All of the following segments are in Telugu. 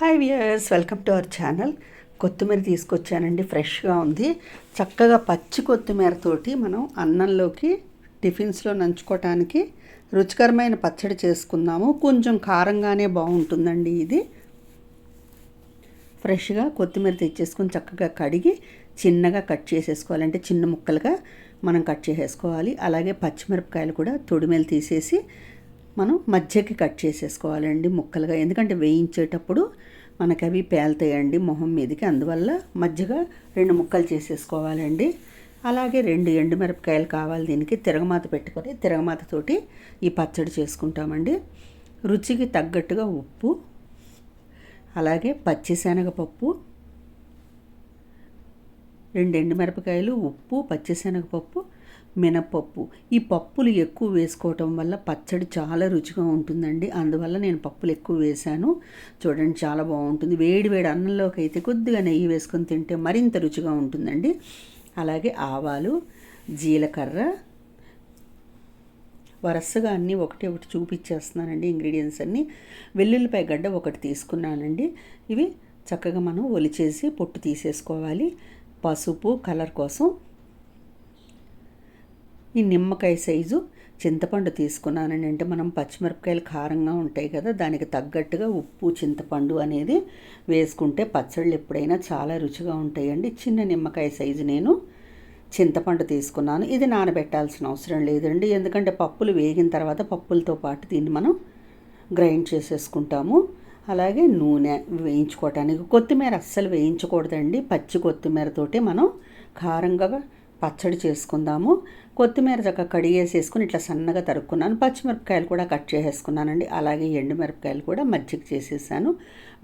Hi viewers welcome to our channel కొత్తిమీర తీసుకొచ్చానండి ఫ్రెష్గా ఉంది. చక్కగా పచ్చి కొత్తిమీరతోటి మనం అన్నంలోకి టిఫిన్స్లో నంచుకోవటానికి రుచికరమైన పచ్చడి చేసుకుందాము. కొంచెం కారంగానే బాగుంటుందండి ఇది. ఫ్రెష్గా కొత్తిమీర తెచ్చేసుకొని చక్కగా కడిగి చిన్నగా కట్ చేసేసుకోవాలంటే చిన్న ముక్కలుగా మనం కట్ చేసేసుకోవాలి. అలాగే పచ్చిమిరపకాయలు కూడా తొడిమేలు తీసేసి మనం మధ్యకి కట్ చేసేసుకోవాలండి ముక్కలుగా. ఎందుకంటే వేయించేటప్పుడు మనకి అవి పేలుతాయండి మొహం మీదకి. అందువల్ల మధ్యగా రెండు ముక్కలు చేసేసుకోవాలండి. అలాగే రెండు ఎండుమిరపకాయలు కావాలి దీనికి. తిరగమాత పెట్టుకొని తిరగమాతతోటి ఈ పచ్చడి చేసుకుంటామండి. రుచికి తగ్గట్టుగా ఉప్పు అలాగే పచ్చిశనగపప్పు రెండు ఎండుమిరపకాయలు ఉప్పు పచ్చిశనగపప్పు మినపప్పు. ఈ పప్పులు ఎక్కువ వేసుకోవటం వల్ల పచ్చడి చాలా రుచిగా ఉంటుందండి. అందువల్ల నేను పప్పులు ఎక్కువ వేశాను. చూడండి చాలా బాగుంటుంది. వేడి వేడి అన్నంలోకి అయితే కొద్దిగా నెయ్యి వేసుకొని తింటే మరింత రుచిగా ఉంటుందండి. అలాగే ఆవాలు జీలకర్ర వరుసగా అన్నీ ఒకటి ఒకటి చూపించేస్తున్నానండి ఇంగ్రీడియంట్స్ అన్నీ. వెల్లుల్లిపాయ గడ్డ ఒకటి తీసుకున్నానండి. ఇవి చక్కగా మనం ఒలిచేసి పొట్టు తీసేసుకోవాలి. పసుపు కలర్ కోసం ఈ నిమ్మకాయ సైజు చింతపండు తీసుకున్నానండి. అంటే మనం పచ్చిమిరపకాయలు కారంగా ఉంటాయి కదా దానికి తగ్గట్టుగా ఉప్పు చింతపండు అనేది వేసుకుంటే పచ్చళ్ళు ఎప్పుడైనా చాలా రుచిగా ఉంటాయండి. చిన్న నిమ్మకాయ సైజు నేను చింతపండు తీసుకున్నాను. ఇది నానబెట్టాల్సిన అవసరం లేదండి. ఎందుకంటే పప్పులు వేగిన తర్వాత పప్పులతో పాటు దీన్ని మనం గ్రైండ్ చేసేసుకుంటాము. అలాగే నూనె వేయించుకోవటానికి కొత్తిమీర అస్సలు వేయించకూడదండి. పచ్చి కొత్తిమీరతోటి మనం కారంగా పచ్చడి చేసుకుందాము. కొత్తిమీర చక్క కడిగేసేసుకుని ఇట్లా సన్నగా తరుక్కున్నాను. పచ్చిమిరపకాయలు కూడా కట్ చేసేసుకున్నానండి. అలాగే ఎండుమిరపకాయలు కూడా మజ్జిగ చేసేసాను.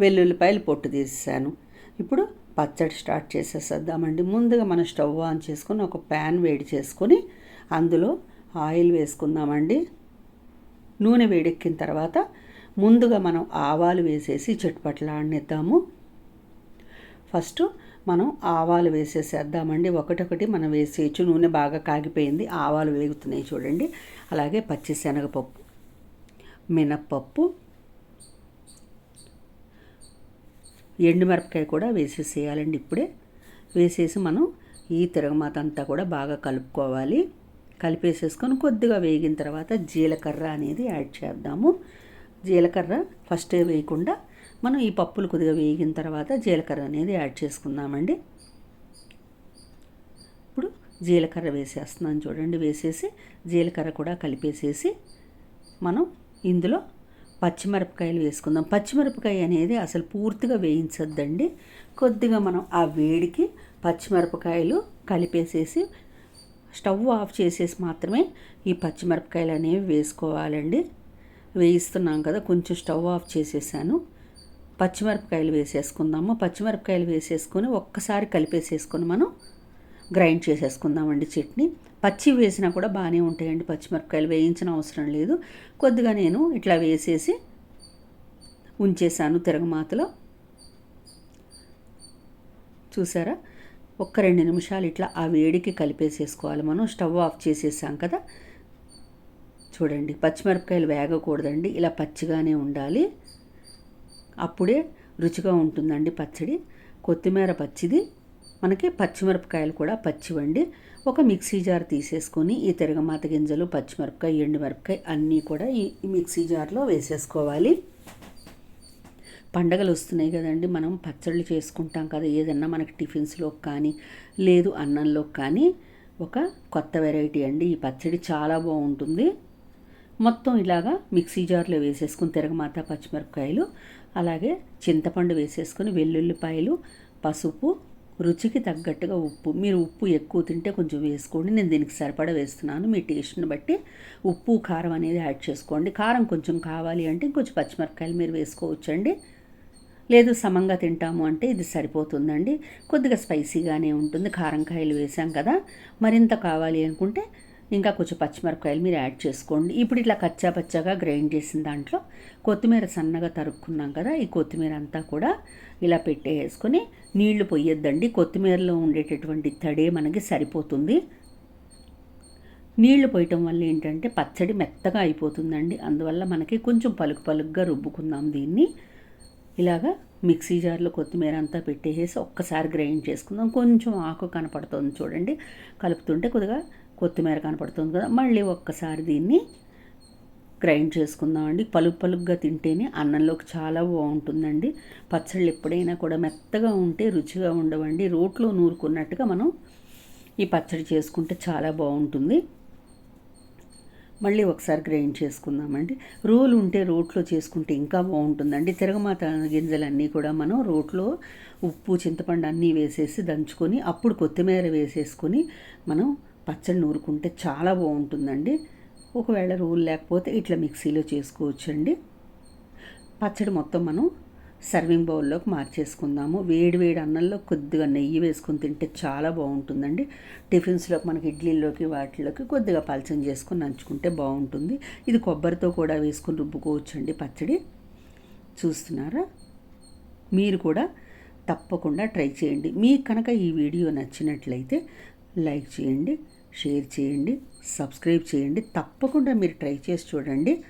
వెల్లుల్లిపాయలు పొట్టు తీసేసాను. ఇప్పుడు పచ్చడి స్టార్ట్ చేసేసేద్దామండి. ముందుగా మనం స్టవ్ ఆన్ చేసుకుని ఒక ప్యాన్ వేడి చేసుకొని అందులో ఆయిల్ వేసుకుందామండి. నూనె వేడెక్కిన తర్వాత ముందుగా మనం ఆవాలు వేసేసి చిట్పట్లాడినిద్దాము ఫస్ట్ మనం ఆవాలు వేసేసేద్దామండి. ఒకటొకటి మనం వేసేయచ్చు నూనె బాగా కాగిపోయింది. ఆవాలు వేగుతున్నాయి చూడండి. అలాగే పచ్చిశనగపప్పు మినప్పప్పు ఎండుమిరపకాయ కూడా వేసేసేయాలండి ఇప్పుడే. వేసేసి మనం ఈ తిరగమాత అంతా కూడా బాగా కలుపుకోవాలి. కలిపేసేసుకొని కొద్దిగా వేగిన తర్వాత జీలకర్ర అనేది యాడ్ చేద్దాము. జీలకర్ర ఫస్ట్ వేయకుండా మనం ఈ పప్పులు కొద్దిగా వేగిన తర్వాత జీలకర్ర అనేది యాడ్ చేసుకుందామండి. ఇప్పుడు జీలకర్ర వేసేస్తున్నాను చూడండి వేసేసి జీలకర్ర కూడా కలిపేసేసి మనం ఇందులో పచ్చిమిరపకాయలు వేసుకుందాం. పచ్చిమిరపకాయ అనేది అసలు పూర్తిగా వేయించద్దండి. కొద్దిగా మనం ఆ వేడికి పచ్చిమిరపకాయలు కలిపేసేసి స్టవ్ ఆఫ్ చేసేసి మాత్రమే ఈ పచ్చిమిరపకాయలు అనేవి వేసుకోవాలండి. వేయిస్తున్నాం కదా కొంచెం స్టవ్ ఆఫ్ చేసేసాను. పచ్చిమిరపకాయలు వేసేసుకుందాము. పచ్చిమిరపకాయలు వేసేసుకొని ఒక్కసారి కలిపేసేసుకొని మనం గ్రైండ్ చేసేసుకుందామండి చట్నీ. పచ్చి వేసినా కూడా బాగానే ఉంటాయండి పచ్చిమిరపకాయలు వేయించిన అవసరం లేదు. కొద్దిగా నేను ఇట్లా వేసేసి ఉంచేసాను తిరగమాతలో. చూసారా? ఒక్క రెండు నిమిషాలు ఇట్లా ఆ వేడికి కలిపేసేసుకోవాలి మనం. స్టవ్ ఆఫ్ చేసేసాం కదా? చూడండి పచ్చిమిరపకాయలు వేగకూడదండి. ఇలా పచ్చిగానే ఉండాలి. అప్పుడే రుచిగా ఉంటుందండి పచ్చడి. కొత్తిమీర పచ్చిది. మనకి పచ్చిమిరపకాయలు కూడా పచ్చివండి. ఒక మిక్సీ జార్ తీసేసుకొని ఈ తిరగమాత గింజలు పచ్చిమిరపకాయ ఎండుమిరపకాయ అన్నీ కూడా ఈ మిక్సీ జార్లో వేసేసుకోవాలి. పండగలు వస్తున్నాయి కదండి. మనం పచ్చళ్ళు చేసుకుంటాం కదా. ఏదన్నా మనకి టిఫిన్స్లో కానీ లేదు అన్నంలో కానీ ఒక కొత్త వెరైటీ అండి. ఈ పచ్చడి చాలా బాగుంటుంది. మొత్తం ఇలాగా మిక్సీ జార్లో వేసేసుకుని తిరగమాత పచ్చిమిరపకాయలు అలాగే చింతపండు వేసేసుకొని వెల్లుల్లిపాయలు పసుపు రుచికి తగ్గట్టుగా ఉప్పు. మీరు ఉప్పు ఎక్కువ తింటే కొంచెం వేసుకోండి. నేను దీనికి సరిపడా వేస్తున్నాను. మీ టేస్ట్ని బట్టి ఉప్పు కారం అనేది యాడ్ చేసుకోండి. కారం కొంచెం కావాలి అంటే ఇంకొంచెం పచ్చిమిరపకాయలు మీరు వేసుకోవచ్చండి. లేదు సమంగా తింటాము అంటే ఇది సరిపోతుందండి. కొద్దిగా స్పైసీగానే ఉంటుంది. కారంకాయలు వేసాం కదా మరింత కావాలి అనుకుంటే ఇంకా కొంచెం పచ్చిమిరపకాయలు మీరు యాడ్ చేసుకోండి. ఇప్పుడు ఇట్లా కచ్చా పచ్చగా గ్రైండ్ చేసిన దాంట్లో కొత్తిమీర సన్నగా తరుక్కున్నాం కదా ఈ కొత్తిమీర అంతా కూడా ఇలా పెట్టేసుకొని నీళ్ళు పొయ్యొద్దండి. కొత్తిమీరలో ఉండేటటువంటి తడే మనకి సరిపోతుంది. నీళ్ళు పోయటం వల్ల ఏంటంటే పచ్చడి మెత్తగా అయిపోతుందండి. అందువల్ల మనకి కొంచెం పలుకు పలుకుగా రుబ్బుకుందాం దీన్ని. ఇలాగా మిక్సీ జార్లో కొత్తిమీర అంతా పెట్టేసి ఒక్కసారి గ్రైండ్ చేసుకుందాం. కొంచెం ఆకు కనపడుతుంది చూడండి. కలుపుతుంటే కొద్దిగా కొత్తిమీర కనపడుతుంది కదా మళ్ళీ ఒక్కసారి దీన్ని గ్రైండ్ చేసుకుందామండి పలుకు పలుగ్గా తింటేనే అన్నంలోకి చాలా బాగుంటుందండి. పచ్చళ్ళు ఎప్పుడైనా కూడా మెత్తగా ఉంటే రుచిగా ఉండవండి. రోట్లో నూరుకున్నట్టుగా మనం ఈ పచ్చడి చేసుకుంటే చాలా బాగుంటుంది. మళ్ళీ ఒకసారి గ్రైండ్ చేసుకుందామండి. రోలు ఉంటే రోట్లో చేసుకుంటే ఇంకా బాగుంటుందండి. తిరగమాత గింజలన్నీ కూడా మనం రోట్లో ఉప్పు చింతపండు అన్నీ వేసేసి దంచుకొని అప్పుడు కొత్తిమీర వేసేసుకొని మనం పచ్చడి నూరుకుంటే చాలా బాగుంటుందండి. ఒకవేళ రూల్ లేకపోతే ఇట్లా మిక్సీలో చేసుకోవచ్చండి. పచ్చడి మొత్తం మనం సర్వింగ్ బౌల్లోకి మార్చేసుకుందాము. వేడి వేడి అన్నంలో కొద్దిగా నెయ్యి వేసుకొని తింటే చాలా బాగుంటుందండి. టిఫిన్స్లోకి మనకి ఇడ్లీలోకి వాటిలోకి కొద్దిగా పలచం చేసుకొని నంచుకుంటే బాగుంటుంది. ఇది కొబ్బరితో కూడా వేసుకొని రుబ్బుకోవచ్చండి పచ్చడి. చూస్తున్నారా? మీరు కూడా తప్పకుండా ట్రై చేయండి. మీకు కనుక ఈ వీడియో నచ్చినట్లయితే లైక్ చేయండి. షేర్ చేయండి సబ్స్క్రైబ్ చేయండి తప్పకుండా మీరు ట్రై చేసి చూడండి.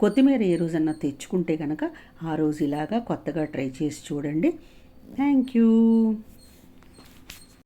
కొత్తిమీర ఏ రోజన్నా తెచ్చుకుంటే కనుక ఆ రోజు ఇలాగా కొత్తగా ట్రై చేసి చూడండి. Thank you.